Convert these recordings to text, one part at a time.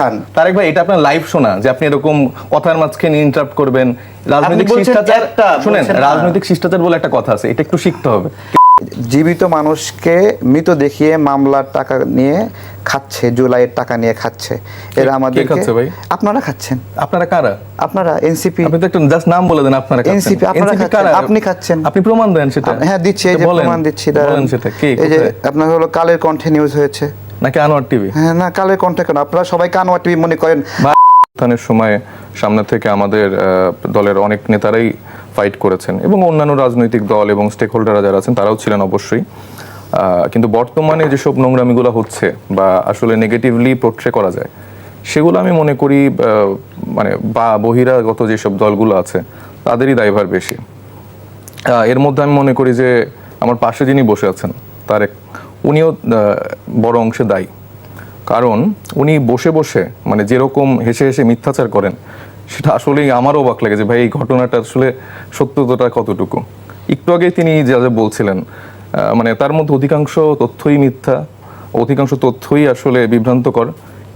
খান। তারেক ভাই এটা আপনার লাইভ শোনা যে আপনি এরকম কথার মাঝখানে ইন্টারাপ্ট করবেন। রাজনৈতিক শিষ্টাচার শুনেন রাজনৈতিক শিষ্টাচার বলে একটা কথা আছে এটা একটু শিখতে হবে। জীবিত মানুষকে মৃত দেখিয়ে মামলার টাকা নিয়ে খাচ্ছে জুলাইয়ের টাকা নিয়ে খাচ্ছে। এরা আমাদের আপনারা খাচ্ছেন। আপনারা কারা? আপনারা এনসিপি আপনি তো একটা জাস্ট নাম বলে দেন আপনারা। NCP আপনারা খাচ্ছেন, কারা? আপনি খাচ্ছেন। আপনি প্রমাণ দেন সেটা। হ্যাঁ দিচ্ছি এই যে প্রমাণ দিচ্ছি দাঁড়ান। সেটা কি এই যে? আপনার হলো কালের কণ্ঠে নিউজ হয়েছে। নাকি আনোয়ার টিভি? হ্যাঁ না কালের কণ্ঠে কেন আপনারা সবাই কানোয়া টিভি মনে করেন? উত্থানের সময় সামনে থেকে আমাদের দলের অনেক নেতারাই ফাইট করেছেন এবং অন্যান্য রাজনৈতিক দল এবং স্টেক হোল্ডাররা যারা আছেন তারাও ছিলেন অবশ্যই। কিন্তু বর্তমানে যেসব নোংরামিগুলো হচ্ছে বা আসলে নেগেটিভলি পোট্রে করা যায় সেগুলো আমি মনে করি মানে বা বহিরাগত যেসব দলগুলো আছে তাদেরই দায়ভার বেশি। আহ, এর মধ্যে আমি মনে করি যে আমার পাশে যিনি বসে আছেন তার এক উনিও বড় অংশে দায়ী। কারণ উনি বসে বসে মানে যেরকম হেসে হেসে মিথ্যাচার করেন, সেটা আসলেই আমারও অবাক লাগে যে, ভাই, এই ঘটনাটা আসলে সত্যতাটা কতটুকু? একটু আগে তিনি যা যা বলছিলেন মানে তার মধ্যে অধিকাংশ তথ্যই মিথ্যা, অধিকাংশ তথ্যই আসলে বিভ্রান্তকর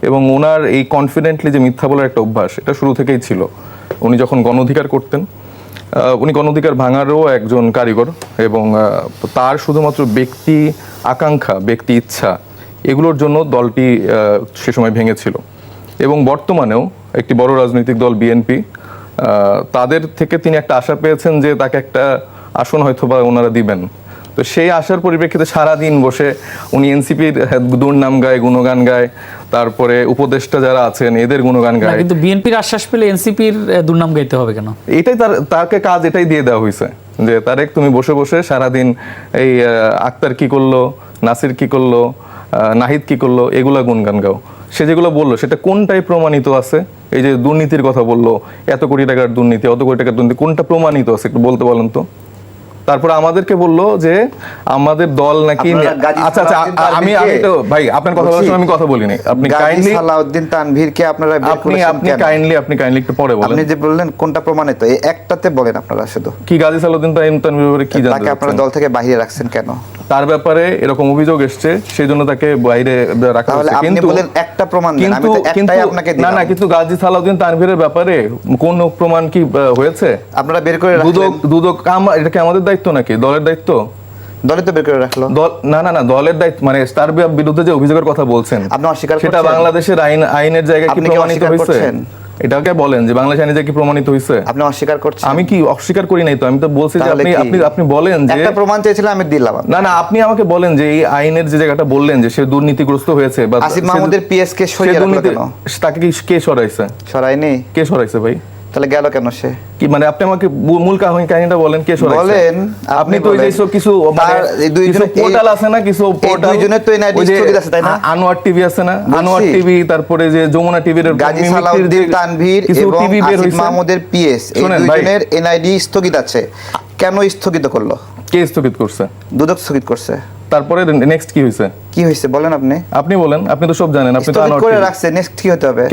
এবং ওনার এই কনফিডেন্টলি যে মিথ্যা বলার একটা অভ্যাস, এটা শুরু থেকেই ছিল। উনি যখন গণ অধিকার করতেন উনি গণ অধিকার ভাঙারও একজন কারিগর এবং তার শুধুমাত্র ব্যক্তি আকাঙ্ক্ষা ব্যক্তি ইচ্ছা এগুলোর জন্য দলটি সে সময় ভেঙেছিল। এবং বর্তমানেও একটি বড় রাজনৈতিক দল বিএনপি তাদের থেকে তিনি একটা আশা পেয়েছেন যে তাকে একটা আসন হয়তো বা ওনারা দিবেন। তো সেই আশার পরিপ্রেক্ষিতে সারাদিন বসে উনি এনসিপির দুর্নাম গায় গুণগান গায় তারপরে উপদেষ্টা যারা আছেন এদের গুণগান গায়। কিন্তু বিএনপির আশ্বাস পেলে এনসিপির দুর্নাম গাইতে হবে কেন? এটাই তার তাকে কাজ এটাই দিয়ে দেওয়া হয়েছে। যে তারেক, তুমি বসে বসে সারাদিন এই আক্তার কি করল, নাসির কি করল নাহিদ কি করল, এগুলা গুনগান গাও। সে যেগুলো বলল, সেটা কোনটাই প্রমাণিত আছে? এই যে দুর্নীতির কথা বলল, এত কোটি টাকার দুর্নীতি, অত কোটি টাকার দুর্নীতি, কোনটা প্রমাণিত আছে? একটু বলতে বলেন তো। তারপর আমাদেরকে বলল যে আমাদের দল নাকি আচ্ছা আচ্ছা আমি আমি তো ভাই আপনার কথা বলার সময় আমি কথা বলিনি। আপনি কাইন্ডলি সালাউদ্দিন তানভীরকে আপনারা আপনি আপনি কেন? কাইন্ডলি আপনি কাইন্ডলি একটু পরে বলেন। আপনি যে বললেন কোনটা প্রমাণিত? এই একটাতে বলেন আপনারা শুধু। কি গাজী সালাউদ্দিন তানভীর ব্যাপারে কি জানতে তাকে আপনারা দল থেকে বাহিরে রাখছেন কেন? তার ব্যাপারে এরকম অভিযোগ এসছে সেই জন্য তাকে বাইরে রাখা হয়েছে আপনি কিন্তু বলেন একটা প্রমাণ কিন্তু তো একটাই আপনাকে না না কিন্তু গাজী সালাউদ্দিন তানভীরের ব্যাপারে কোন প্রমাণ কি হয়েছে? আপনারা বের করে দুদক রাখলেন। দুদক আম- এটা কি আমাদের দায়িত্ব নাকি? দলের দায়িত্ব? দলে তো বের করে রাখল। দল না না না দলের দায়িত্ব মানে বি- বিরুদ্ধে যে অভিযোগের কথা বলছেন আপনি অস্বীকার সেটা বাংলাদেশের আইন আইনের জায়গায় কি প্রমাণিত হয়েছে এটাকে বলেন যে বাংলাদেশ আইনে জায়গায় কি প্রমাণিত হয়েছে আপনি অস্বীকার করছেন? আমি কি অস্বীকার করি নাই তো? আমি তো বলছি যে আপনি আপনি আপনি বলেন যে একটা প্রমাণ চেয়েছিলাম আমি দিলাম না না আপনি আমাকে বলেন যে এই আইনের যে জায়গাটা বললেন যে সে দুর্নীতিগ্রস্ত হয়েছে বা আসিফ মাহমুদের কে সরিয়ে রাখল? তাকে কি কে সরাইছে? সরাইনি কে সরাইছে ভাই? তাহলে গেল কেন সে? কি মানে আপনি আমাকে মূল- কাহিনী কাহিনীটা বলেন কে সরাইছে? বলেন, আপনি তো এই সব কিছু মানে কিছু পোর্টাল আছে না কিছু পোর্টাল দুইজনের তো এনআইডি স্থগিত আছে, তাই না? আনোয়ার টিভি আছে না? আনোয়ার টিভি তারপরে যে যমুনা টিভির গাজী সালাউদ্দিন তানভীর এবং আসিফ মাহমুদের পিএস এই। দুইজনের এনআইডি স্থগিত আছে। কেন স্থগিত করল? কে স্থগিত করছে? দুদক স্থগিত করছে। তারপরে নেক্সট কি হইছে? কি হইছে বলেন আপনি? আপনি বলেন আপনি তো সব জানেন আপনি তো আনোয়ার করে রাখছে নেক্সট কি হতে হবে?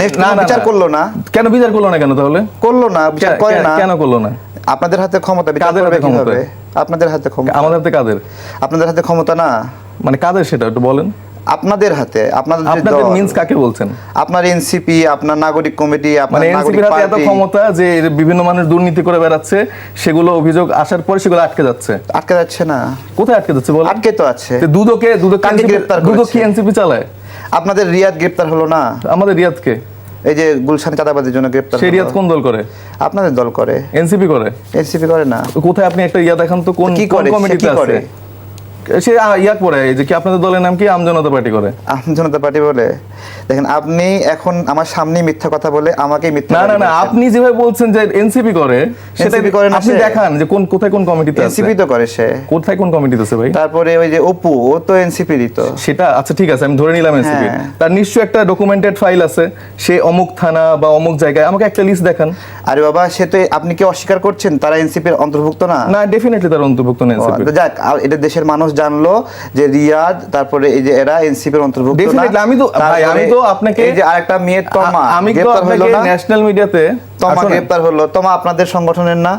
নেক্সট না, বিচার করল না? কেন বিচার করল না কেন তাহলে? করল না বিচার করে না। কেন করল না? আপনাদের হাতে ক্ষমতা বিচার করবে? কীভাবে? আপনাদের হাতে ক্ষমতা। আমাদের হাতে কাদের? আপনাদের হাতে ক্ষমতা না? মানে কাদের সেটা একটু বলেন। আপনাদের হাতে আপনাদের আপনাদের মিন্স কাকে বলছেন? আপনার এনসিপি আপনার নাগরিক কমিটি আপনার মানে নাগরিক হাতে এত ক্ষমতা যে বিভিন্ন মানুষ দুর্নীতি করে বেড়াচ্ছে সেগুলো অভিযোগ আসার পরে সেগুলো আটকে যাচ্ছে। আটকে যাচ্ছে না। কোথায় আটকে যাচ্ছে বল আটকে তো আছে। দুদকে দুদক কাকে গ্রেপ্তার দুদক কি এনসিপি চালায়? আপনাদের রিয়াদ গ্রেপ্তার হলো না? আমাদের রিয়াদকে। এই যে গুলশান চাঁদাবাদের জন্য গ্রেপ্তার সে হলো। রিয়াদ কোন দল করে? আপনাদের দল করে। এনসিপি করে। এনসিপি করে না। কোথায় আপনি একটা রিয়াদ দেখান তো কোন কি করে? কমিটিতে কি আছে? করে? সে ইয়া করে এই যে কি আপনাদের দলের নাম কি? আমজনতা পার্টি করে। আম জনতা পার্টি বলে। দেখেন আপনি এখন আমার সামনেই মিথ্যা কথা বলে আমাকে মিথ্যা না না না আপনি যেভাবে বলছেন যে এনসিপি করে সেটা করে না আপনি দেখান যে কোন কোথায় কোন কমিটিতে আছে। এনসিপি তো করে সে। কোথায় কোন কমিটিতে আছে ভাই? তারপরে ওই যে অপু ও তো এনসিপি দিত সেটা আচ্ছা ঠিক আছে আমি ধরে নিলাম এনসিপি হ্যাঁ। তার নিশ্চয়ই একটা ডকুমেন্টেড ফাইল আছে। সে অমুক থানা বা অমুক জায়গায় আমাকে একটা লিস্ট দেখান। আরে বাবা সে তো আপনি কি অস্বীকার করছেন? তারা এনসিপির অন্তর্ভুক্ত না? না ডেফিনেটলি তার অন্তর্ভুক্ত ও, এনসিপি যাক এটা দেশের মানুষ জানলো যে রিয়াদ তারপরে এই যে এরা এনসিপির অন্তর্ভুক্ত ডেফিনেটলি আমি তো- ভাই, আমি তো আপনাকে- এই যে আরেকটা মেয়ে তমা আমি তো আপনাকে ন্যাশনাল মিডিয়াতে তমা গ্রেফতার হলো। তমা আপনাদের সংগঠনের না?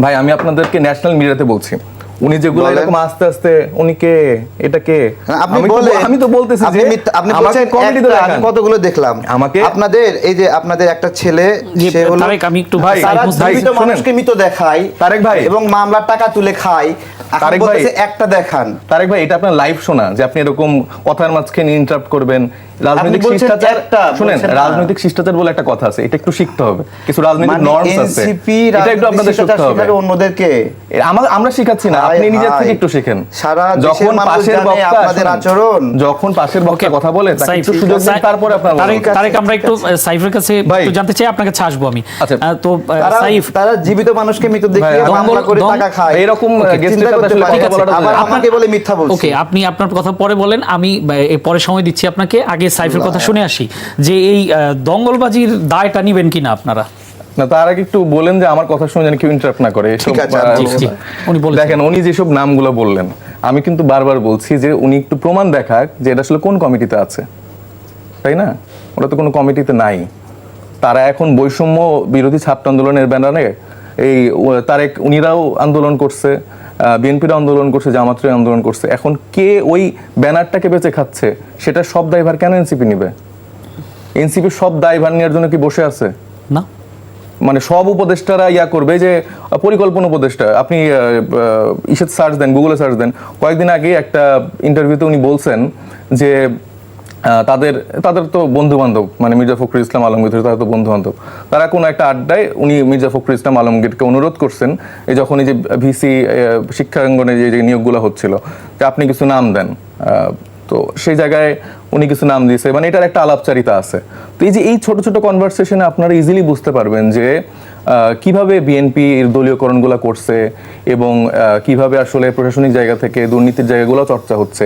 ভাই আমি আপনাদেরকে ন্যাশনাল মিডিয়াতে বলছি। উনি যেগুলো। এরকম আস্তে আস্তে উনি কে? এটা কে? আপনি বল- আমি তো বলতেছি যে আপনি বলছেন তো আমি কতগুলো দেখলাম। আমাকে- আপনাদের এই যে আপনাদের একটা ছেলে সে হলো তারেক, আমি একটু ভাই, জীবিত মানুষকে মৃত দেখায় তারেক ভাই। এবং মামলার টাকা তুলে খায়। তারেক ভাই। একটা দেখান। তারেক ভাই এটা আপনার লাইভ শোনা যে আপনি এরকম কথার মাঝখানে ইন্টারাপ্ট করবেন। রাজনৈতিক শিষ্টাচার শুনেন রাজনৈতিক শিষ্টাচার বলে একটা কথা আছে এটা একটু শিখতে হবে। কিছু রাজনৈতিক মানে নর্মস আছে। এটা একটু আপনাদের শিখতে হবে। অন্যদেরকে? আমরা আমরা শিখাচ্ছি না। আপনি নিজের থেকে একটু শিখেন। সারা যখন পাশের বক্তা আপনাদের আচরণ। যখন পাশের বক্তা কথা বলে তাকে একটু সুযোগ দিন তারপরে আপনার তারেক আমরা একটু সাইফের কাছে একটু জানতে চাই আপনার কাছে আসব আমি। আচ্ছা। তো সাইফ তারা জীবিত মানুষকে মৃত দেখিয়ে মামলা করে টাকা খায়। এরকম। আমাকে বলে মিথ্যা বলছি। ওকে আপনি আপনার কথা পরে বলেন আমি পরে সময় দিচ্ছি আপনাকে আগে সাইফের কথা শুনে আসি যে এই আহ, দঙ্গলবাজির দায়টা নিবেন কিনা আপনারা? না তার আগে একটু বলেন যে আমার কথা শুনে যেন কেউ ইন্টারাপ্ট না করে। দেখেন উনি যেসব নামগুলো বললেন আমি কিন্তু বারবার বলছি যে উনি একটু প্রমাণ দেখাক যে এটা আসলে কোন কমিটিতে আছে। তাই না? ওরা তো কোনো কমিটিতে নাই। তারা এখন বৈষম্য বিরোধী ছাত্র আন্দোলনের ব্যানারে এই ও- তারেক উনিরাও আন্দোলন করছে বিএনপির আন্দোলন করছে জামাতের আন্দোলন করছে। এখন কে ওই ব্যানারটাকে বেঁচে খাচ্ছে? সেটা সব দায়ভার কেন এনসিপি নিবে? এনসিপি সব দায়ভার নেওয়ার জন্য কি বসে আছে? না। মানে সব উপদেষ্টারা ইয়া করবে যে, পরিকল্পনা উপদেষ্টা, আপনি ইসের সার্চ দেন গুগলে সার্চ দেন, কয়েকদিন আগে একটা ইন্টারভিউতে উনি বলছেন যে তাদের তাদের তো বন্ধু বান্ধব মানে মির্জা ফখরুল ইসলাম আলমগীর, তাদের তো বন্ধু বান্ধব তারা কোনো একটা আড্ডায় উনি মির্জা ফখরুল ইসলাম আলমগীরকে অনুরোধ করছেন, এই যখন এই যে ভিসি শিক্ষাঙ্গনে যে যে নিয়োগগুলো হচ্ছিল, যে আপনি কিছু নাম দেন তো সেই জায়গায় উনি কিছু নাম দিয়েছে মানে এটার একটা আলাপচারিতা আছে। তো এই যে এই ছোট ছোট কনভারসেশনে আপনারা ইজিলি বুঝতে পারবেন যে কীভাবে বিএনপি দলীয়করণগুলো করছে এবং কীভাবে আসলে প্রশাসনিক জায়গা থেকে দুর্নীতির জায়গাগুলো চর্চা হচ্ছে।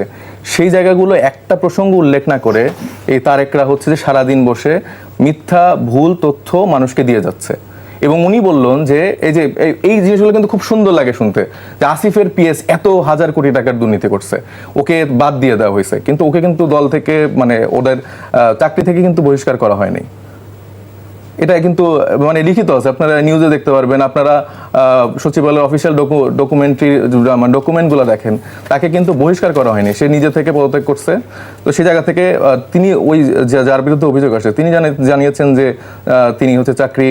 সেই জায়গাগুলো একটা প্রসঙ্গ উল্লেখ না করে এই তারেকরা হচ্ছে যে সারাদিন বসে মিথ্যা, ভুল তথ্য মানুষকে দিয়ে যাচ্ছে। এবং উনি বললেন যে, এই যে, এই- জিনিসগুলো কিন্তু খুব সুন্দর লাগে শুনতে। যে আসিফের পিএস এত হাজার কোটি টাকার দুর্নীতি করছে। ওকে বাদ দিয়ে দেওয়া হয়েছে। কিন্তু ওকে কিন্তু দল থেকে মানে ওদের চাকরি থেকে কিন্তু বহিষ্কার করা হয়নি। এটা কিন্তু মানে লিখিত আছে, আপনারা নিউজে দেখতে পারবেন, আপনারা সচিবালয়ের অফিসিয়াল ডকুমেন্টারি মানে ডকুমেন্টগুলো দেখেন, তাকে কিন্তু বহিষ্কার করা হয়নি, সে নিজে থেকে পদত্যাগ করছে, তো সেই জায়গা থেকে তিনি ওই যার বিরুদ্ধে অভিযোগ আসে, তিনি জানে- জানিয়েছেন যে তিনি হচ্ছে চাকরি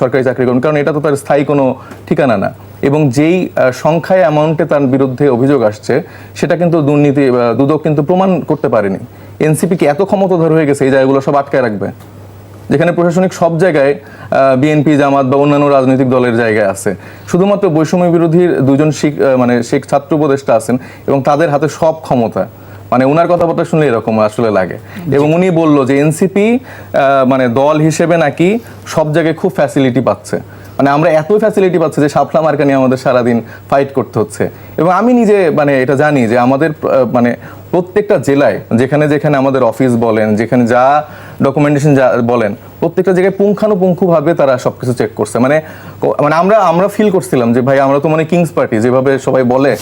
সরকারি চাকরি করেন, কারণ এটা তো তার স্থায়ী কোনো ঠিকানা না, এবং যেই সংখ্যায় অ্যামাউন্টে তার বিরুদ্ধে অভিযোগ আসছে, সেটা কিন্তু দুর্নীতি দুদক কিন্তু প্রমাণ করতে পারেনি, এনসিপি কি এত ক্ষমতাধর হয়ে গেছে, এই জায়গাগুলো সব আটকায় রাখবে? যেখানে প্রশাসনিক সব জায়গায় বিএনপি জামাত বা অন্যান্য রাজনৈতিক দলের জায়গায় আছে। শুধুমাত্র বৈষম্য বিরোধীর দুজন শিখ মানে শিখ ছাত্র উপদেষ্টা আছেন এবং তাদের হাতে সব ক্ষমতা। মানে ওনার কথাবার্তা শুনলে এরকম আসলে লাগে। এবং উনি বলল যে এনসিপি মানে দল হিসেবে নাকি সব জায়গায় খুব ফ্যাসিলিটি পাচ্ছে। মানে আমরা এত ফ্যাসিলিটি পাচ্ছি যে শাপলা মার্কা নিয়ে আমাদের সারাদিন ফাইট করতে হচ্ছে। এবং আমি নিজে মানে এটা জানি যে আমাদের মানে প্রত্যেকটা জেলায় যেখানে যেখানে আমাদের অফিস বলেন যেখানে যা ডকুমেন্টেশন যা বলেন প্রত্যেকটা জায়গায় পুঙ্খানুপুঙ্খভাবে তারা সবকিছু চেক করছে। মানে মানে আমরা আমরা ফিল করছিলাম যে ভাই আমরা তো মানে কিংস পার্টি যেভাবে সবাই বলে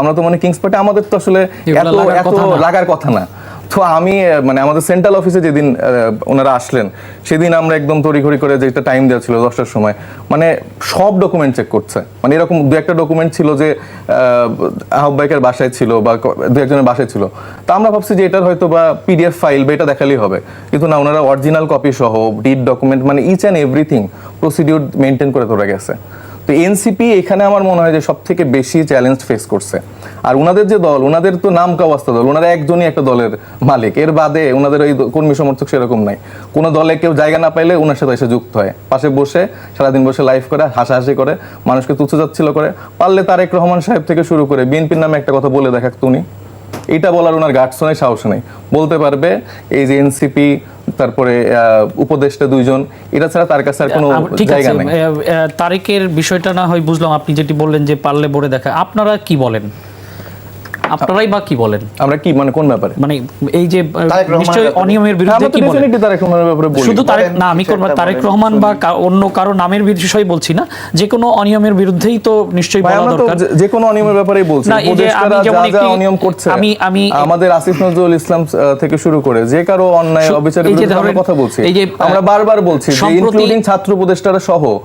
আমরা তো মানে কিংস পার্টি আমাদের তো আসলে এত এত লাগার কথা না। তো আমি মানে আমাদের সেন্ট্রাল অফিসে যেদিন ওনারা আসলেন সেদিন আমরা একদম তড়িঘড়ি করে যেটা টাইম দেওয়া ছিল দশটার সময় মানে সব ডকুমেন্ট চেক করছে। মানে এরকম দু একটা ডকুমেন্ট ছিল যে আহ, আহ্বায়কের বাসায় ছিল বা দু একজনের বাসায় ছিল। তা আমরা ভাবছি যে এটার হয়তো বা পিডিএফ ফাইল বা এটা দেখালেই হবে। কিন্তু না ওনারা অরিজিনাল কপি সহ ডিড ডকুমেন্ট মানে each and everything procedure maintain করে ধরে গেছে। তো এনসিপি এখানে আমার মনে হয় যে সব থেকে বেশি চ্যালেঞ্জ ফেস করছে। আর ওনাদের যে দল ওনাদের তো নাম কাওয়াস্তা দল ওনারা একজনই একটা দলের মালিক। এর বাদে ওনাদের ওই কর্মী সমর্থক সেরকম নাই। কোনো দলে কেউ জায়গা না পাইলে ওনার সাথে এসে যুক্ত হয়। পাশে বসে সারাদিন বসে লাইভ করে, হাসাহাসি করে, মানুষকে তুচ্ছ যাচ্ছিল করে। পারলে তারেক রহমান সাহেব থেকে শুরু করে বিএনপির নামে একটা কথা বলে দেখাক উনি। এইটা বলার ওনার গার্ডস নেই সাহস নেই। বলতে পারবে এই যে এনসিপি তারপরে আহ, উপদেষ্টা দুইজন এটা ছাড়া তার কাছে আর কোনো ঠিক আছে জায়গা নেই তারেকের বিষয়টা না হয় বুঝলাম আপনি যেটি বললেন যে পারলে বলে দেখা আপনারা কি বলেন? আপনারাই বা কি বলেন? আমরা কি মানে কোন ব্যাপারে? মানে এই যে নিশ্চয়ই অনিয়মের বিরুদ্ধে কি বলেন? তারেক রহমানের ব্যাপারে বলি। শুধু তারেক না আমি কোন তারেক রহমান বা অন্য কারও নামের বিষয় বলছি না। যে কোনো অনিয়মের বিরুদ্ধেই তো নিশ্চয়ই বলা দরকার। যে- কোনো অনিয়মের ব্যাপারেই বলছি। না, এই যে আমি যেমন একটি- অনিয়ম করছে। আমি- আমি- আমাদের আসিফ নজরুল ইসলাম থেকে শুরু করে যে কারও অন্যায় অবিচারের এই যে বিরুদ্ধে আমরা কথা বলছি। এই যে, আমরা বারবার বলছি যে ইনক্লুডিং ছাত্র উপদেষ্টারা সহ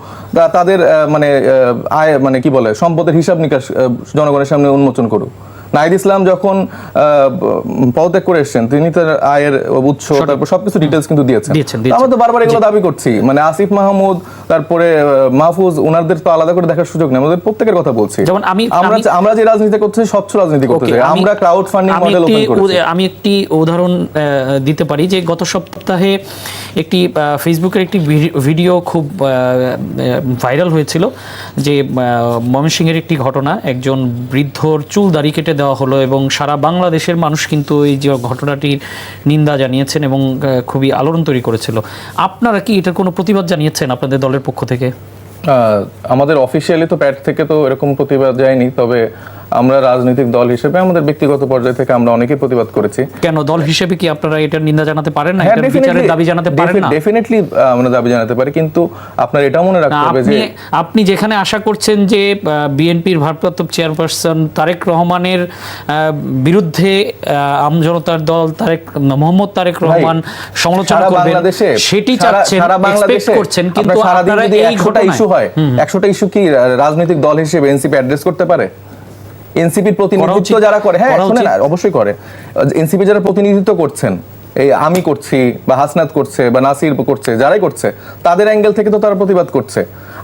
তাদের আহ, মানে আহ, আয় মানে কি বলে সম্পদের হিসাব নিকাশ আহ, জনগণের সামনে উন্মোচন করুক। নাহিদ ইসলাম যখন পদত্যাগ করে এসেছেন তিনি তার আয়ের উৎস তারপর সবকিছু ডিটেলস কিন্তু দিয়েছেন। আমরা তো বারবার এগুলো দাবি করছি। মানে আসিফ মাহমুদ তারপরে মাহফুজ ওনাদের তো আলাদা করে দেখার সুযোগ নেই আমাদের প্রত্যেকের কথা বলছি। যেমন আমি- আমরা আমরা যে রাজনীতি করছি স্বচ্ছ রাজনীতি করতে আমরা ক্রাউড ফান্ডিং মডেল একটি ওপেন করেছি। আমি একটি উদাহরণ দিতে পারি যে গত সপ্তাহে একটি ফেসবুকের একটি ভিডিও খুব ভাইরাল হয়েছিল যে ময়মনসিংহের একটি ঘটনা একজন বৃদ্ধর চুল দাড়ি কেটে দেওয়া হলো এবং সারা বাংলাদেশের মানুষ কিন্তু এই যে ঘটনাটির নিন্দা জানিয়েছেন এবং খুবই আলোড়ন তৈরি করেছিল। আপনারা কি এটার কোনো প্রতিবাদ জানিয়েছেন আপনাদের দলের পক্ষ থেকে? আমাদের অফিসিয়ালি তো প্যাট থেকে তো এরকম প্রতিবাদ যায়নি, তবে আমরা রাজনৈতিক দল হিসেবে আমাদের ব্যক্তিগত পর্যায় থেকে আমরা অনেকেই প্রতিবাদ করেছি। কেন? দল হিসেবে কি আপনারা এটার নিন্দা জানাতে পারেন না? এটার বিচারের দাবি জানাতে পারেন না? ডেফিনেটলি আমরা দাবি জানাতে পারি কিন্তু আপনার এটাও মনে রাখতে হবে যে আপনি যেখানে আশা করছেন যে বিএনপির ভারপ্রাপ্ত চেয়ারপারসন তারেক রহমানের বিরুদ্ধে আহ, আমজনতার দল তারেক মোহাম্মদ তারেক রহমান সমালোচনা করবেন বাংলাদেশে সেটি চাচ্ছেন এক্সপেক্ট করছেন কিন্তু আপনারা এই 100টা ইস্যু হয় 100টা ইস্যু কি রাজনৈতিক দল হিসেবে এনসিপি অ্যাড্রেস করতে পারে? এনসিপির প্রতিনিধিত্ব যারা করে হ্যাঁ করা শুনে না অবশ্যই করে। এনসিপি যারা প্রতিনিধিত্ব করছেন এই আমি করছি বা হাসনাত করছে বা নাসির করছে যারাই করছে তাদের অ্যাঙ্গেল থেকে তো তারা প্রতিবাদ করছে।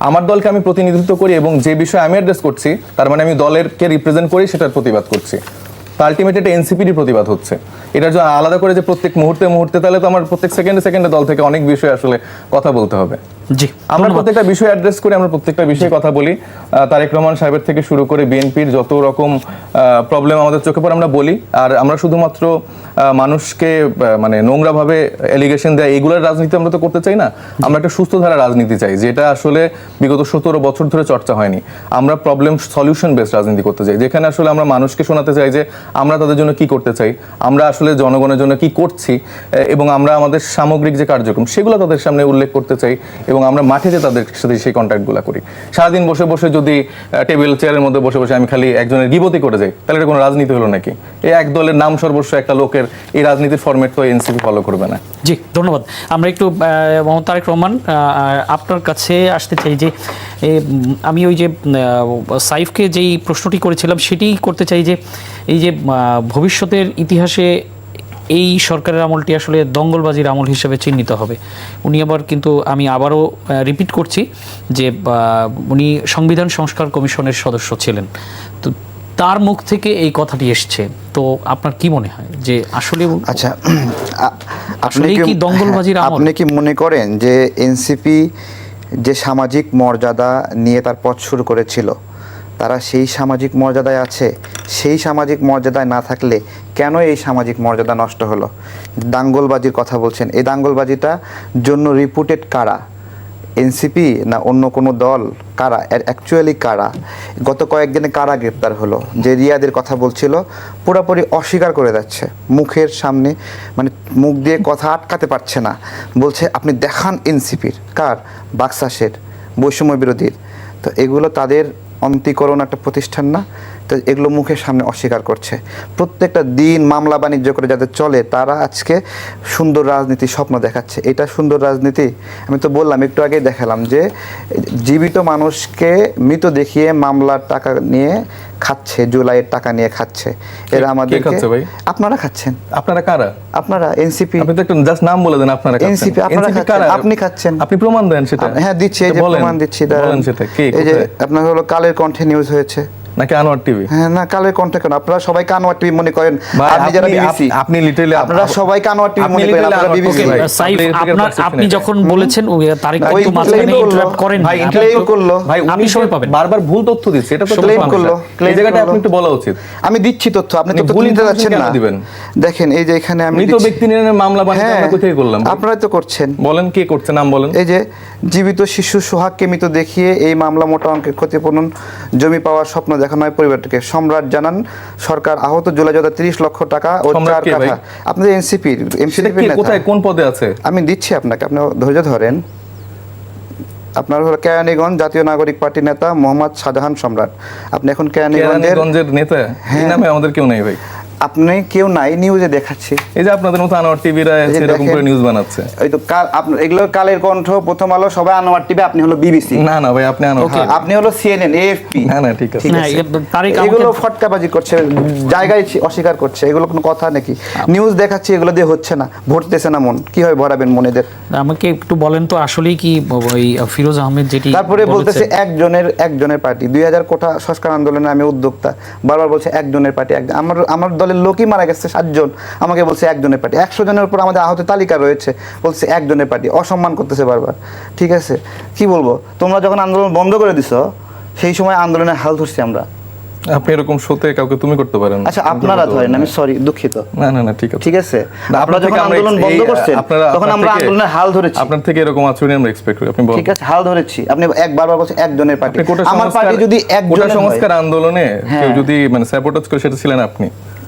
আমার দলকে আমি প্রতিনিধিত্ব করি এবং যে বিষয়ে আমি অ্যাড্রেস করছি তার মানে আমি দলেরকে রিপ্রেজেন্ট করি সেটার প্রতিবাদ করছি। তো আলটিমেট এটা এনসিপিরই প্রতিবাদ হচ্ছে। এটার জন্য আলাদা করে যে প্রত্যেক মুহূর্তে মুহূর্তে তাহলে তো আমার প্রত্যেক সেকেন্ডে সেকেন্ডে দল থেকে অনেক বিষয় আসলে কথা বলতে হবে। জি আমরা প্রত্যেকটা বিষয় অ্যাড্রেস করে আমরা প্রত্যেকটা বিষয়ে কথা বলি। তারেক রহমান সাহেবের থেকে শুরু করে বিএনপির যত রকম প্রবলেম আমাদের চোখে পড়ে আমরা বলি। আর আমরা শুধুমাত্র মানুষকে মানে নোংরাভাবে এলিগেশন দেয় এইগুলোর রাজনীতি আমরা তো করতে চাই না। আমরা একটা সুস্থ ধারা রাজনীতি চাই যেটা আসলে বিগত সতেরো বছর ধরে চর্চা হয়নি। আমরা প্রবলেম সলিউশন বেসড রাজনীতি করতে চাই যেখানে আসলে আমরা মানুষকে শোনাতে চাই যে আমরা তাদের জন্য কি করতে চাই আমরা আসলে জনগণের জন্য কি করছি এবং আমরা আমাদের সামগ্রিক যে কার্যক্রম সেগুলো তাদের সামনে উল্লেখ করতে চাই এবং আমরা মাঠে যে তাদের সাথে সেই কন্ট্যাক্টগুলো করি। সারাদিন বসে বসে যদি টেবিল চেয়ারের মধ্যে বসে বসে আমি খালি একজনের গিবতি করে যাই, তাহলে এটা কোনো রাজনীতি হলো নাকি? এই এক দলের নাম সর্বস্ব একটা লোকের এই রাজনীতির ফরম্যাট তো এনসিপি ফলো করবে না। জি, ধন্যবাদ। আমরা একটু মোহাম্মদ তারেক রহমান আপনার কাছে আসতে চাই যে আমি ওই যে সাইফকে যেই প্রশ্নটি করেছিলাম, সেটি করতে চাই যে, এই যে ভবিষ্যতের ইতিহাসে এই সরকারের আমলটি আসলে দঙ্গলবাজির আমল হিসেবে চিহ্নিত হবে। উনি আবার কিন্তু আমি আবারও রিপিট করছি যে উনি সংবিধান সংস্কার কমিশনের সদস্য ছিলেন। তো তার মুখ থেকে এই কথাটি এসছে। তো আপনার কি মনে হয় যে আসলে আচ্ছা আ- আপনি আসলেই কি দঙ্গলবাজির আমল? আপনি কি মনে করেন যে এনসিপি যে সামাজিক মর্যাদা নিয়ে তার পথ শুরু করেছিল? তারা সেই সামাজিক মর্যাদায় আছে। সেই সামাজিক মর্যাদায় না থাকলে কেন এই সামাজিক মর্যাদা নষ্ট হলো? দাঙ্গলবাজির কথা বলছেন। এই দাঙ্গলবাজিটা জন্য রিপুটেড কারা? এনসিপি না অন্য কোনো দল? কারা? অ্যাকচুয়ালি কারা? গত কয়েকদিনে কারা গ্রেপ্তার হলো? যে রিয়াদের কথা বলছিল, পুরোপুরি অস্বীকার করে যাচ্ছে। মুখের সামনে মানে মুখ দিয়ে কথা আটকাতে পারছে না। বলছে, আপনি দেখান এনসিপির কার? বাক্সাসের। বৈষম্য বিরোধীর। তো এগুলো তাদের অন্তিকরণ একটা প্রতিষ্ঠান না? তো এগুলো মুখের সামনে অস্বীকার করছে। প্রত্যেকটা দিন মামলা বাণিজ্য করে যাদের চলে তারা আজকে সুন্দর রাজনীতি স্বপ্ন দেখাচ্ছে। এটা সুন্দর রাজনীতি? আমি তো বললাম একটু আগেই দেখালাম যে জীবিত মানুষকে মৃত দেখিয়ে মামলার টাকা নিয়ে খাচ্ছে জুলাইয়ের টাকা নিয়ে খাচ্ছে। এরা আমাদের আপনারা খাচ্ছেন। আপনারা কারা? আপনারা এনসিপি আপনি তো একটু জাস্ট নাম বলে দেন আপনারা। NCP আপনারা খাচ্ছেন, আপনি খাচ্ছেন। আপনি প্রমাণ দেন সেটা। হ্যাঁ দিচ্ছি এই যে প্রমাণ দিচ্ছি দাঁড়ান। সেটা কি এই যে? আপনার হলো কণ্ঠে নিউজ হয়েছে। নাকি আনোয়ার টিভি? হ্যাঁ না কালের কণ্ঠে কেন? আপনারা সবাই কানোয়ার টিভি মনে করেন। আপনি যারা বিবিসি আপনি আপ- আপনারা সবাই কানোয়ার টিভি মনে করেন আপনারা বিবিসি। সাইফ আপনার আপনি যখন বলেছেন ওই তারিখ ওই কিন্তু মাঝখানে ইন্টারাপ্ট করেন ভাই, তো- করল। ভাই আপনি সময় পাবেন। বারবার ভুল তথ্য দিচ্ছে এটা তো সমস্যা। করল, এই জায়গাটা আপনি একটু বলা উচিত। আমি দিচ্ছি তথ্য আপনি তথ্য ভুল নিতে যাচ্ছেন না। দিবেন? দেখেন এই যে এখানে আমি মৃত ব্যক্তি নিয়ে মামলা বাণিজ্য হ্যাঁ আমরা কোথায় করলাম? আপনারাই তো করছেন। বলেন কে করছে? নাম বলেন। এই যে জীবিত শিশু সোহাগকে মৃত দেখিয়ে এই মামলা মোটা অঙ্কের ক্ষতিপূরণ জমি পাওয়ার স্বপ্ন দেখা নয় পরিবারটিকে সম্রাট জানান। সরকার আহত জুলাই যোদ্ধা তিরিশ লক্ষ টাকা ও চার কাঠা। আপনাদের এনসিপি এনসিপি কোথায় কোন পদে আছে? আমি দিচ্ছি আপনাকে আপনি ধৈর্য ধরেন। আপনার হলো কেরানীগঞ্জ জাতীয় নাগরিক পার্টি নেতা মোহাম্মদ শাহজাহান সম্রাট। আপনি এখন কেরানীগঞ্জের কেরানীগঞ্জের নেতা? হ্যাঁ। নামে আমাদের কেউ নেই ভাই। আপনি কেউ নাই নিউজে দেখাচ্ছে। এই যে আপনাদের মতো আনোয়ার টিভিরা এই যে এরকম করে নিউজ বানাচ্ছে। ওই তো কাল আপনার এগুলো কালের কণ্ঠ প্রথম আলো সবাই আনোয়ার টিভি আপনি হলো বিবিসি না না ভাই আপনি আনোয়ার Okay. আপনি হলো সিএনএন এএফপি না না ঠিক আছে। না, এ- এগুলো ফটকাবাজি করছে জায়গায় অস্বীকার করছে এগুলো কোনো কথা নাকি? নিউজ দেখাচ্ছি এগুলো দিয়ে হচ্ছে না ভরতেছে না মন। কীভাবে ভরাবেন মনেদের? আমাকে একটু বলেন তো আসলেই কি ওই ফিরোজ আহমেদ যেটি তারপরে বলতেছে একজনের একজনের পার্টি। দুই হাজার কোটা সংস্কার আন্দোলনে আমি উদ্যোক্তা। বারবার বলছে একজনের পার্টি। আমার আমার দলের লোকই মারা গেছে সাতজন। আমাকে বলছে একজনের পার্টি। একশো জনের উপর আমাদের আহত তালিকা রয়েছে। বলছে একজনের পার্টি। অসম্মান করতেছে বারবার। ঠিক আছে? কি বলব? তোমরা যখন আন্দোলন বন্ধ করে দিছো সেই সময় আন্দোলনের হাল ধরছি আমরা। আপনি এরকম শোতে কাউকে তুমি করতে পারেন আচ্ছা আপনারা ধরেন আমি সরি দুঃখিত। না না না ঠিক আছে। ঠিক আছে? আপনারা যখন আন্দোলন বন্ধ করছেন তখন আমরা আন্দোলনের হাল ধরেছি। আপনার থেকে এরকম আচরণ আমরা এক্সপেক্ট করি। আপনি বলেন ঠিক আছে হাল ধরেছি। আপনি একবার বলছেন একজনের পার্টি। আমার পার্টি যদি কোটা একজনের সংস্কার আন্দোলনে হ্যাঁ। কেউ যদি মানে করে সেটা ছিলেন আপনি।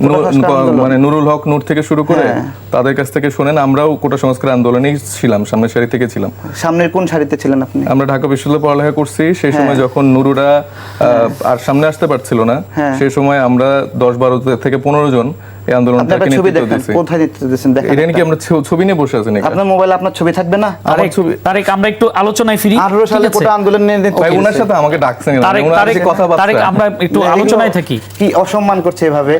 মানে নুরুল হক নূর থেকে শুরু করে হ্যাঁ। তাদের কাছ থেকে শুনেন আমরাও কোটা সংস্কার আন্দোলনেই ছিলাম সামনের সারি থেকে ছিলাম সামনের কোন সারিতে ছিলেন আপনি? আমরা ঢাকা বিশ্ববিদ্যালয়ে পড়ালেখা করছি সেই সময় হ্যাঁ। যখন নুরুরা আর সামনে আসতে পারছিল না হ্যাঁ। সেই সময় আমরা দশ বারো থেকে পনেরো জন এই আন্দোলনটাকে ছবি নেতৃত্ব দিয়েছি। কোথায় নেতৃত্ব দিচ্ছেন দেখেন এটা কি আমরা ছবি নিয়ে বসে আছি নাকি? আপনার মোবাইলে আপনার ছবি থাকবে না? আমার ছবি- তারেক আমরা একটু আলোচনায় ফিরি। আঠারো ঠিক সালে কোটা আন্দোলন ভাই ওনার সাথে আমাকে ডাকছেন তারেক তারেক কথাবার্তা। তারেক আমরা একটু আলোচনায় থাকি। কি অসম্মান করছে এভাবে?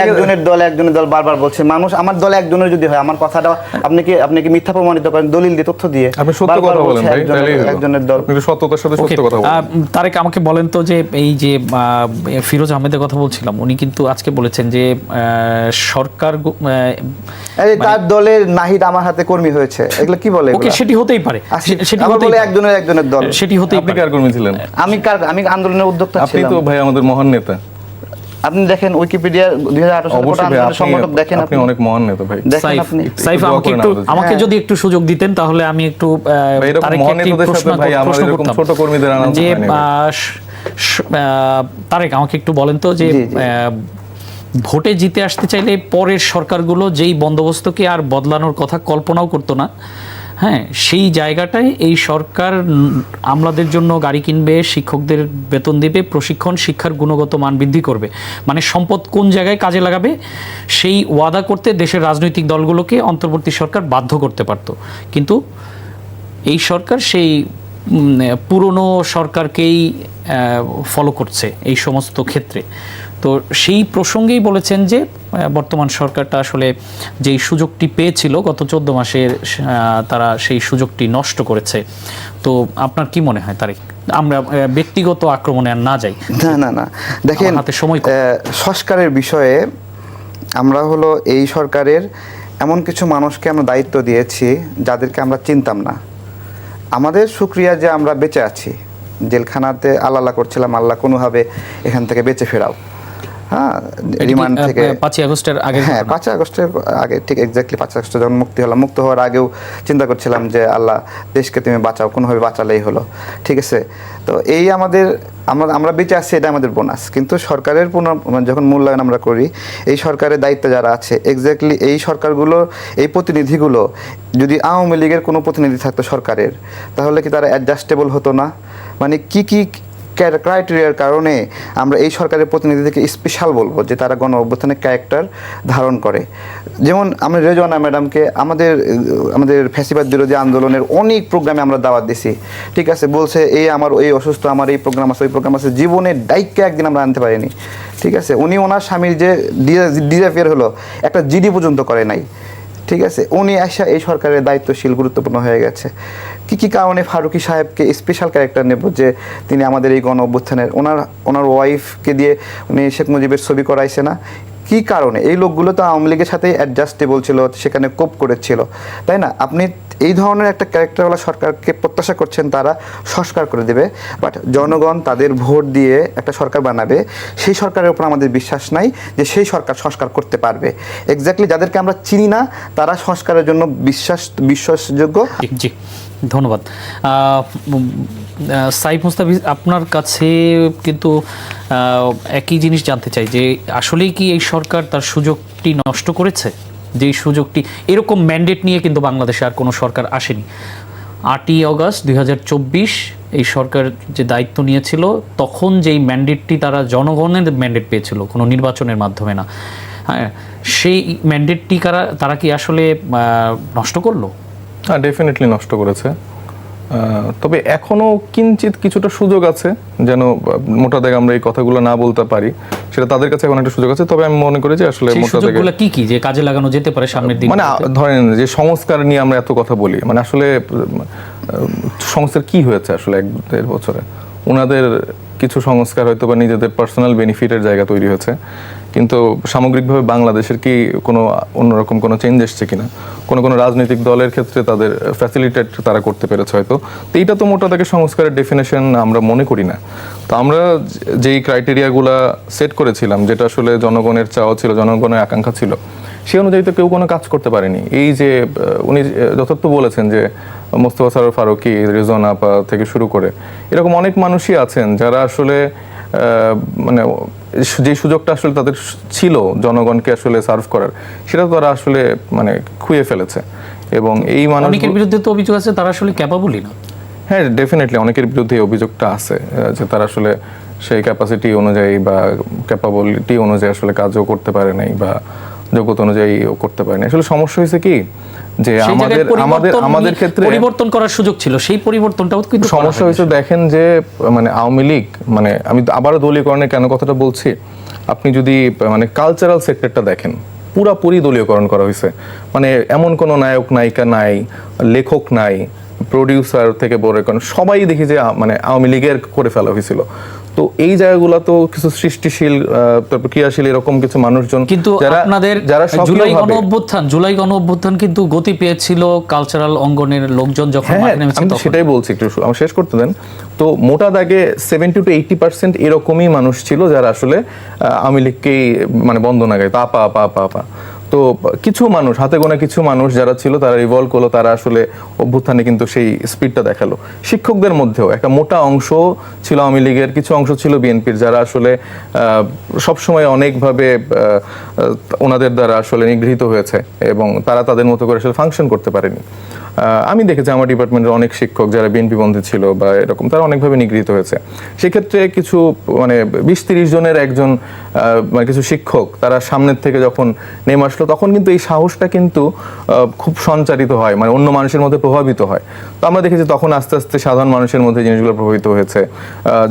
একজনের দল একজনের দল বারবার বলছে মানুষ আমার দলে একজনের যদি হয় আমার কথাটা আপনি কি আপনি কি মিথ্যা প্রমাণিত করেন? দলিল দিয়ে তথ্য দিয়ে? আপনি সত্য কথা বলেন ভাই একজনের- দল। আপনি সত্যতার সাথে সত্য কথা বলেন। তারেক আমাকে বলেন তো যে এই যে ফিরোজ আহমেদের কথা বলছিলাম উনি কিন্তু আজকে বলেছেন যে আহ, সরকার এই তার দলের নাহিদ আমার হাতে কর্মী হয়েছে। এগুলো কি বলে ওকে সেটি হতেই পারে। সেটি হতেই বলে পারে। একজনের একজনের দল। সেটি হতেই আপনি কার কর্মী ছিলেন? আমি কার আমি আন্দোলনের উদ্যোক্তা ছিলাম আপনি তো ভাই আমাদের মহান নেতা। আপনি দেখেন উইকিপিডিয়া সংগঠক দেখেন আপনি অনেক মহান নেতা ভাই। দেখেন আপনি। সাইফ আমাকে একটু আমাকে হ্যাঁ। যদি একটু সুযোগ দিতেন তাহলে আমি একটু তারেককে প্রশ্ন করতাম। ছোট কর্মীদের যে তারেক আমাকে একটু বলেন তো যে ভোটে জিতে আসতে চাইলে পরের সরকারগুলো যেই বন্দোবস্তকে আর বদলানোর কথা কল্পনাও করতো না? হ্যাঁ সেই জায়গাটায় এই সরকার আমলাদের জন্য গাড়ি কিনবে, শিক্ষকদের বেতন দেবে, প্রশিক্ষণ, শিক্ষার গুণগত মান বৃদ্ধি করবে। মানে সম্পদ কোন জায়গায় কাজে লাগাবে, সেই ওয়াদা করতে দেশের রাজনৈতিক দলগুলোকে অন্তর্বর্তী সরকার বাধ্য করতে পারত। কিন্তু এই সরকার সেই পুরনো সরকারকেই ফলো করছে এই সমস্ত ক্ষেত্রে। তো সেই প্রসঙ্গেই বলেছেন যে বর্তমান সরকারটা আসলে যেই সুযোগটি পেয়েছিল গত চোদ্দ মাসের তারা সেই সুযোগটি নষ্ট করেছে। তো আপনার কি মনে হয় তারিখ আমরা ব্যক্তিগত আক্রমণে আর না যাই। না না না। দেখেন হাতে সময় সংস্কারের বিষয়ে আমরা হলো এই সরকারের এমন কিছু মানুষকে আমরা দায়িত্ব দিয়েছি যাদেরকে আমরা চিনতাম না। আমাদের সুক্রিয়া যে আমরা বেঁচে আছি। জেলখানাতে আল্লাহ করছিলাম আল্লাহ কোনোভাবে এখান থেকে বেঁচে ফেরাও। হ্যাঁ রিমান্ড থেকে পাঁচই আগস্টের আগে হ্যাঁ পাঁচই আগস্টের আগে ঠিক এক্স্যাক্টলি পাঁচই আগস্টে যখন মুক্তি হলাম মুক্ত হওয়ার আগেও চিন্তা করছিলাম যে আল্লাহ দেশকে তুমি বাঁচাও কোনোভাবে বাঁচালেই হলো। ঠিক আছে? তো এই আমাদের আমরা আমরা বেঁচে আছি এটা আমাদের বোনাস কিন্তু সরকারের পুনঃ মানে যখন মূল্যায়ন আমরা করি এই সরকারের দায়িত্বে যারা আছে এক্স্যাক্টলি এই সরকারগুলো এই প্রতিনিধিগুলো যদি আওয়ামী লীগের কোনো প্রতিনিধি থাকতো সরকারের তাহলে কি তারা অ্যাডজাস্টেবল হতো না? মানে কি কি ক্রাইটেরিয়ার কারণে আমরা এই সরকারের প্রতিনিধিদেরকে স্পেশাল বলব যে তারা গণ অভ্যুত্থানের ক্যারেক্টার ধারণ করে। যেমন আমরা রেজওয়ানা ম্যাডামকে আমাদের আমাদের ফ্যাসিবাদ বিরোধী আন্দোলনের অনেক প্রোগ্রামে আমরা দাওয়াত দিছি। ঠিক আছে, বলছে এই আমার এই অসুস্থ, আমার এই প্রোগ্রাম আছে, ওই প্রোগ্রাম আছে। জীবনের ডাইককে একদিন আমরা আনতে পারিনি। ঠিক আছে, উনি ওনার স্বামীর যে ডিজাফিয়ার হলো, একটা জিডি পর্যন্ত করে নাই। ঠিক আছে? উনি আসা এই সরকারের দায়িত্বশীল, গুরুত্বপূর্ণ হয়ে গেছে। কি কি কারণে ফারুকি সাহেবকে স্পেশাল ক্যারেক্টার নেব যে তিনি আমাদের এই গণ অভ্যুত্থানের ওনার ওনার ওয়াইফকে দিয়ে উনি শেখ মুজিবের ছবি করাইছে না? কি কারণে? এই লোকগুলো তো আওয়ামী লীগের সাথে অ্যাডজাস্টেবল ছিল সেখানে কোপ করেছিল তাই না? আপনি এই ধরনের একটা ক্যারেক্টারওয়ালা সরকারকে প্রত্যাশা করছেন তারা সংস্কার করে দেবে বাট জনগণ তাদের ভোট দিয়ে একটা সরকার বানাবে সেই সরকারের উপর আমাদের বিশ্বাস নাই যে সেই সরকার সংস্কার করতে পারবে। এক্স্যাক্টলি যাদেরকে আমরা চিনি না তারা সংস্কারের জন্য বিশ্বাস বিশ্বাসযোগ্য। জি, ধন্যবাদ। সাইফ মুস্তাফিজ আপনার কাছে কিন্তু একই জিনিস জানতে চাই যে আসলেই কি এই সরকার তার সুযোগটি নষ্ট করেছে? যেই সুযোগটি, এরকম ম্যান্ডেট নিয়ে কিন্তু বাংলাদেশে আর কোনো সরকার আসেনি। আটই অগস্ট দুই হাজার চব্বিশ এই সরকার যে দায়িত্ব নিয়েছিল, তখন যেই ম্যান্ডেটটি তারা জনগণের ম্যান্ডেট পেয়েছিল, কোনো নির্বাচনের মাধ্যমে না। হ্যাঁ সেই ম্যান্ডেটটি তারা তারা কি আসলে নষ্ট করল? হ্যাঁ ডেফিনেটলি নষ্ট করেছে। তবে এখনও কিঞ্চিত কিছুটা সুযোগ আছে যেন মোটা দাগে আমরা এই কথাগুলো না বলতে পারি। সেটা তাদের কাছে এখন একটা সুযোগ আছে তবে আমি মনে করি যে আসলে মোটা দাগে কি কি? যে কাজে লাগানো যেতে পারে সামনের দিকে মানে ধরেন যে সংস্কার নিয়ে আমরা এত কথা বলি মানে আসলে সংস্কার কি হয়েছে আসলে এক দেড় বছরে? ওনাদের কিছু সংস্কার হয়তো বা নিজেদের পার্সোনাল বেনিফিটের জায়গা তৈরি হয়েছে। কিন্তু সামগ্রিকভাবে বাংলাদেশের কি কোনো অন্যরকম কোনো চেঞ্জ এসছে কিনা? কোনো কোনো রাজনৈতিক দলের ক্ষেত্রে তাদের ফ্যাসিলিটেট তারা করতে পেরেছে হয়তো। তো এইটা তো মোটা থেকে সংস্কারের ডেফিনেশন আমরা মনে করি না। তো আমরা যেই ক্রাইটেরিয়াগুলা সেট করেছিলাম, যেটা আসলে জনগণের চাওয়া ছিল, জনগণের আকাঙ্ক্ষা ছিল, সে অনুযায়ী তো কেউ কোনো কাজ করতে পারেনি। এই যে উনি যথার্থ বলেছেন যে, মোস্তফা সরোর ফারুকি রিজন আপা থেকে শুরু করে, এরকম অনেক মানুষই আছেন যারা আসলে মানে যে সুযোগটা আসলে তাদের ছিল জনগণকে আসলে সার্ভ করার সেটা তারা আসলে মানে খুঁয়ে ফেলেছে। এবং এই মানুষ অনেকের বিরুদ্ধে তো অভিযোগ আছে তারা আসলে ক্যাপাবলই না। হ্যাঁ ডেফিনেটলি অনেকের বিরুদ্ধে এই অভিযোগটা আছে যে তারা আসলে সেই ক্যাপাসিটি অনুযায়ী বা ক্যাপাবিলিটি অনুযায়ী আসলে কাজও করতে পারে নাই বা যোগ্যতা অনুযায়ী করতে পারে নাই আসলে সমস্যা হয়েছে কি? যে আমাদের আমাদের আমাদের ক্ষেত্রে পরিবর্তন করার সুযোগ ছিল। সেই পরিবর্তনটাও কিন্তু সমস্যা হয়েছে দেখেন যে মানে আওয়ামী লীগ মানে আমি আবারও দলীয়করণের কেন কথাটা বলছি? আপনি যদি মানে কালচারাল সেক্টরটা দেখেন পুরাপুরি দলীয়করণ করা হয়েছে। মানে এমন কোনো নায়ক নায়িকা নাই লেখক নাই প্রডিউসার থেকে বড় সবাই দেখি যে মানে আওয়ামী লীগের করে ফেলা হয়েছিল। তো এই জায়গাগুলো তো কিছু সৃষ্টিশীল তারপর ক্রিয়াশীল এরকম কিছু মানুষজন কিন্তু আপনাদের যারা জুলাই গণ অভ্যুত্থান জুলাই গণ অভ্যুত্থান কিন্তু গতি পেয়েছিল কালচারাল অঙ্গনের লোকজন যখন হ্যাঁ নেমেছে আমি সেটাই বলছি একটু আমার শেষ করতে দেন। তো মোটা দাগে সেভেন্টি টু এইটি পার্সেন্ট এরকমই মানুষ ছিল যারা আসলে আওয়ামী লীগকেই মানে বন্দনা গায় তা পা পা পা পা। তো কিছু মানুষ, হাতে গোনা কিছু মানুষ যারা ছিল, তারা রিভলভ করল, তারা আসলে অভ্যুত্থানে কিন্তু সেই স্পিডটা দেখাল। শিক্ষকদের মধ্যেও একটা মোটা অংশ ছিল আওয়ামী লীগের, কিছু অংশ ছিল বিএনপির, যারা আসলে সবসময় অনেকভাবে ওনাদের দ্বারা আসলে নিগৃহীত হয়েছে এবং তারা তাদের মতো করে আসলে ফাংশন করতে পারেনি। আমি দেখেছি আমার ডিপার্টমেন্টের অনেক শিক্ষক যারা বিএনপি বন্ধু ছিল বা এরকম, তারা অনেকভাবে নিগৃহীত হয়েছে। সেক্ষেত্রে কিছু মানে বিশ তিরিশ জনের একজন মানে কিছু শিক্ষক, তারা সামনের থেকে যখন নেমে আসলো, তখন কিন্তু এই সাহসটা কিন্তু খুব সঞ্চারিত হয় মানে অন্য মানুষের মধ্যে প্রভাবিত হয়। তো আমরা দেখেছি তখন আস্তে আস্তে সাধারণ মানুষের মধ্যে জিনিসগুলো প্রভাবিত হয়েছে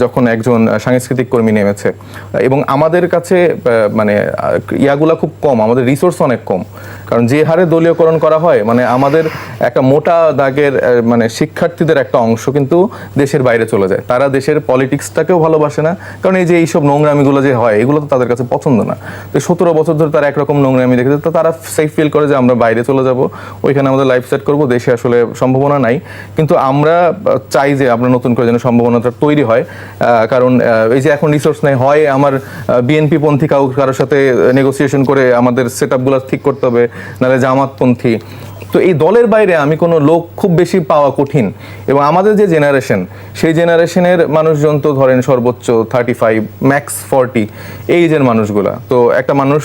যখন একজন সাংস্কৃতিক কর্মী নেমেছে। এবং আমাদের কাছে মানে ইয়াগুলা খুব কম, আমাদের রিসোর্স অনেক কম। কারণ যে হারে দলীয়করণ করা হয় মানে আমাদের একটা মোটা দাগের মানে শিক্ষার্থীদের একটা অংশ কিন্তু দেশের বাইরে চলে যায়। তারা দেশের পলিটিক্সটাকেও ভালোবাসে না, কারণ এই যে এইসব নোংরামিগুলো যে হয়, এগুলো তো তাদের কাছে পছন্দ না। তো সতেরো বছর ধরে তারা একরকম নোংরামি দেখেছে তো তারা সেফ ফিল করে যে আমরা বাইরে চলে যাব, ওইখানে আমাদের লাইফ সেট করব, দেশে আসলে সম্ভাবনা নাই। কিন্তু আমরা চাই যে আমরা নতুন করে যেন সম্ভাবনাটা তৈরি হয় কারণ এই যে এখন রিসোর্স নেই, হয় আমার বিএনপি পন্থী কাউ, কারোর সাথে নেগোসিয়েশন করে আমাদের সেট আপগুলো ঠিক করতে হবে নাহলে জামাতপন্থী তো এই দলের বাইরে আমি কোনো লোক খুব বেশি পাওয়া কঠিন। এবং আমাদের যে জেনারেশন সেই জেনারেশনের মানুষজন তো ধরেন সর্বোচ্চ থার্টি ফাইভ ম্যাক্স ফর্টি এই এজের মানুষগুলা। তো একটা মানুষ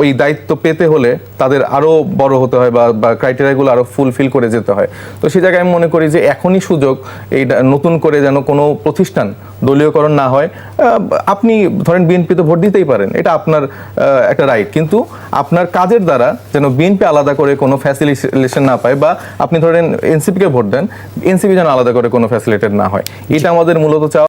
ওই দায়িত্ব পেতে হলে তাদের আরও বড় হতে হয় বা বা ক্রাইটেরিয়াগুলো আরও ফুলফিল করে যেতে হয়। তো সেই জায়গায় আমি মনে করি যে এখনই সুযোগ এই নতুন করে যেন কোনো প্রতিষ্ঠান দলীয়করণ না হয়। আপনি ধরেন বিএনপিতে ভোট দিতেই পারেন, এটা আপনার একটা রাইট কিন্তু আপনার কাজের দ্বারা যেন বিএনপি আলাদা করে কোনো ফ্যাসিলিটেশন না পায় বা আপনি ধরেন এনসিপিকে ভোট দেন এনসিপি যেন আলাদা করে কোনো ফ্যাসিলিটেড না হয়। এটা আমাদের মূলত চাওয়া